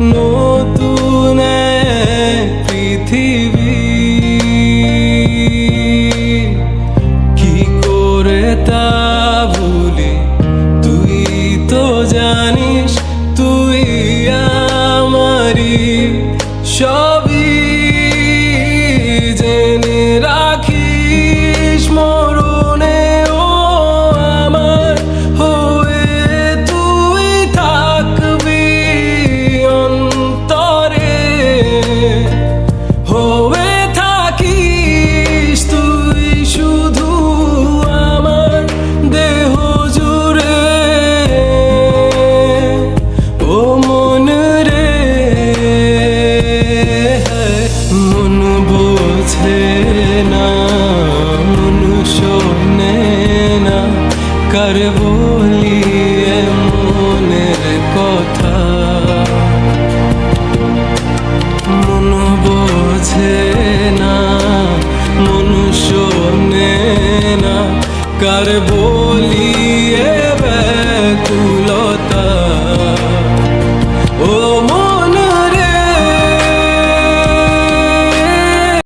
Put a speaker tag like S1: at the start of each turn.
S1: নতুন পৃথিবী। কি করে তা ভুলি? তুই তো জানিস তুই আমারি সব মন বোঝে না, মন শোনে না। কার বলিয়ে মনের কথা? মন বোঝে না, মন শোনে না। কার বল